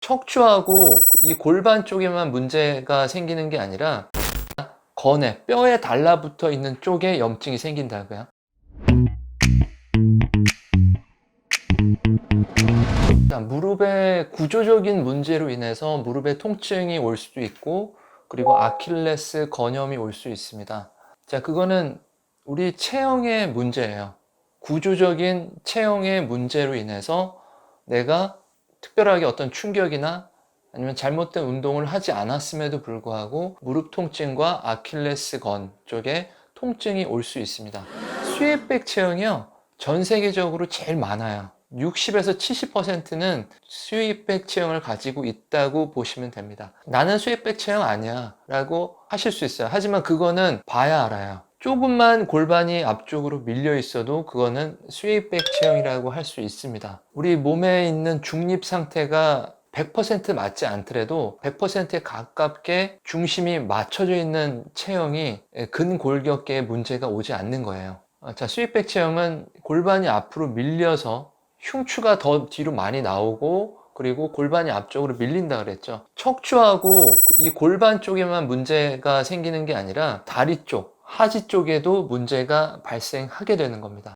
척추하고 이 골반 쪽에만 문제가 생기는 게 아니라 건에 뼈에 달라붙어 있는 쪽에 염증이 생긴다고요. 자, 무릎의 구조적인 문제로 인해서 무릎의 통증이 올 수도 있고 그리고 아킬레스 건염이 올 수 있습니다. 자, 그거는 우리 체형의 문제예요. 구조적인 체형의 문제로 인해서 내가 특별하게 어떤 충격이나 아니면 잘못된 운동을 하지 않았음에도 불구하고 무릎 통증과 아킬레스 건 쪽에 통증이 올 수 있습니다. 스웨백 체형이요. 전 세계적으로 제일 많아요. 60에서 70%는 스웨백 체형을 가지고 있다고 보시면 됩니다. 나는 스웨백 체형 아니야 라고 하실 수 있어요. 하지만 그거는 봐야 알아요. 조금만 골반이 앞쪽으로 밀려 있어도 그거는 스웨이백 체형이라고 할 수 있습니다. 우리 몸에 있는 중립 상태가 100% 맞지 않더라도 100%에 가깝게 중심이 맞춰져 있는 체형이 근골격계에 문제가 오지 않는 거예요. 자, 스윗백 체형은 골반이 앞으로 밀려서 흉추가 더 뒤로 많이 나오고 그리고 골반이 앞쪽으로 밀린다 그랬죠. 척추하고 이 골반 쪽에만 문제가 생기는 게 아니라 다리 쪽, 하지 쪽에도 문제가 발생하게 되는 겁니다.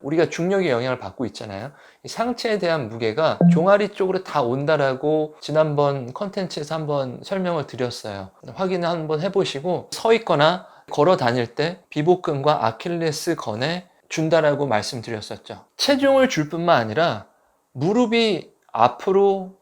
우리가 중력의 영향을 받고 있잖아요. 이 상체에 대한 무게가 종아리 쪽으로 다 온다라고 지난번 컨텐츠에서 한번 설명을 드렸어요. 확인을 한번 해보시고 서 있거나 걸어 다닐 때 비복근과 아킬레스 건에 준다라고 말씀드렸었죠. 체중을 줄 뿐만 아니라 무릎이 앞으로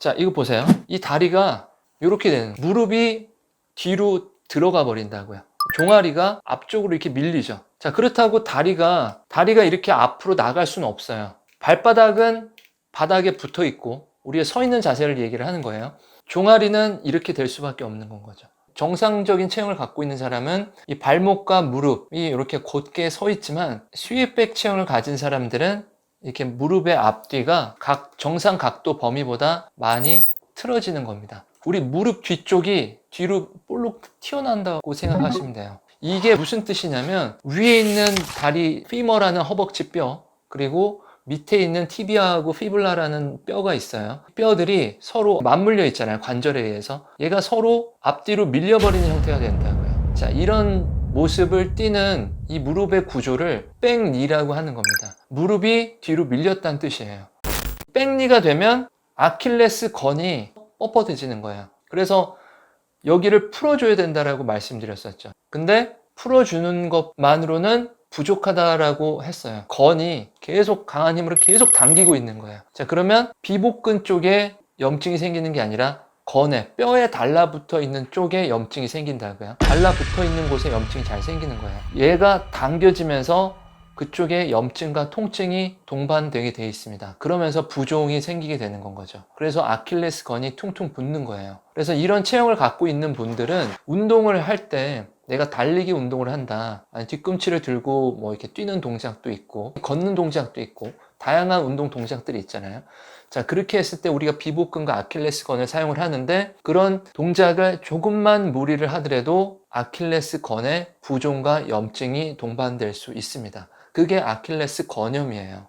자 이거 보세요. 이 다리가 이렇게 되는 무릎이 뒤로 들어가 버린다고요. 종아리가 앞쪽으로 이렇게 밀리죠. 자, 그렇다고 다리가, 다리가 이렇게 앞으로 나갈 수는 없어요. 발바닥은 바닥에 붙어 있고, 우리가 서 있는 자세를 얘기를 하는 거예요. 종아리는 이렇게 될 수밖에 없는 건 거죠. 정상적인 체형을 갖고 있는 사람은 이 발목과 무릎이 이렇게 곧게 서 있지만, 스윗백 체형을 가진 사람들은 이렇게 무릎의 앞뒤가 각 정상 각도 범위보다 많이 틀어지는 겁니다. 우리 무릎 뒤쪽이 뒤로 볼록 튀어나온다고 생각하시면 돼요. 이게 무슨 뜻이냐면 위에 있는 다리 피머라는 허벅지 뼈 그리고 밑에 있는 티비아하고 피블라라는 뼈가 있어요. 뼈들이 서로 맞물려 있잖아요. 관절에 의해서. 얘가 서로 앞뒤로 밀려버리는 형태가 된다고요. 자, 이런 모습을 띠는 이 무릎의 구조를 백니라고 하는 겁니다. 무릎이 뒤로 밀렸다는 뜻이에요. 백니가 되면 아킬레스 건이 뻣뻣해지는 거예요. 그래서 여기를 풀어줘야 된다라고 말씀드렸었죠. 근데 풀어주는 것만으로는 부족하다라고 했어요. 건이 계속 강한 힘으로 계속 당기고 있는 거예요. 자, 그러면 비복근 쪽에 염증이 생기는 게 아니라 건에 뼈에 달라붙어 있는 쪽에 염증이 생긴다고요. 달라붙어 있는 곳에 염증이 잘 생기는 거예요. 얘가 당겨지면서 그쪽에 염증과 통증이 동반되게 되어 있습니다. 그러면서 부종이 생기게 되는 건 거죠. 그래서 아킬레스 건이 퉁퉁 붙는 거예요. 그래서 이런 체형을 갖고 있는 분들은 운동을 할 때 내가 달리기 운동을 한다. 아니, 뒤꿈치를 들고 뭐 이렇게 뛰는 동작도 있고, 걷는 동작도 있고, 다양한 운동 동작들이 있잖아요. 자, 그렇게 했을 때 우리가 비복근과 아킬레스건을 사용을 하는데 그런 동작을 조금만 무리를 하더라도 아킬레스건에 부종과 염증이 동반될 수 있습니다. 그게 아킬레스 건염이에요.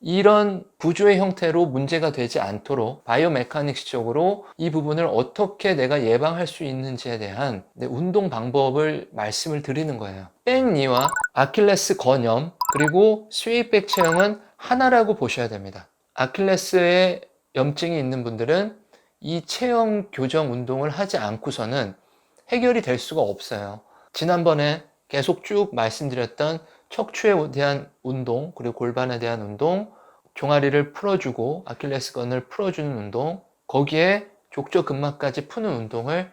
이런 구조의 형태로 문제가 되지 않도록 바이오메카닉스적으로 이 부분을 어떻게 내가 예방할 수 있는지에 대한 운동 방법을 말씀을 드리는 거예요. 백니와 아킬레스 건염 그리고 스웨이백 체형은 하나라고 보셔야 됩니다. 아킬레스에 염증이 있는 분들은 이 체형 교정 운동을 하지 않고서는 해결이 될 수가 없어요. 지난번에 계속 쭉 말씀드렸던 척추에 대한 운동, 그리고 골반에 대한 운동, 종아리를 풀어주고 아킬레스건을 풀어주는 운동, 거기에 족저근막까지 푸는 운동을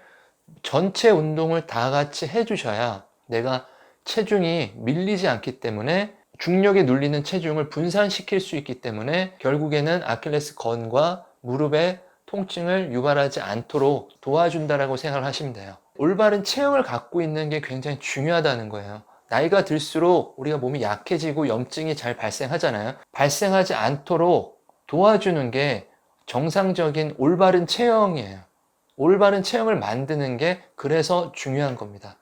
전체 운동을 다 같이 해주셔야 내가 체중이 밀리지 않기 때문에 중력에 눌리는 체중을 분산시킬 수 있기 때문에 결국에는 아킬레스건과 무릎의 통증을 유발하지 않도록 도와준다라고 생각을 하시면 돼요. 올바른 체형을 갖고 있는 게 굉장히 중요하다는 거예요. 나이가 들수록 우리가 몸이 약해지고 염증이 잘 발생하잖아요. 발생하지 않도록 도와주는 게 정상적인 올바른 체형이에요. 올바른 체형을 만드는 게 그래서 중요한 겁니다.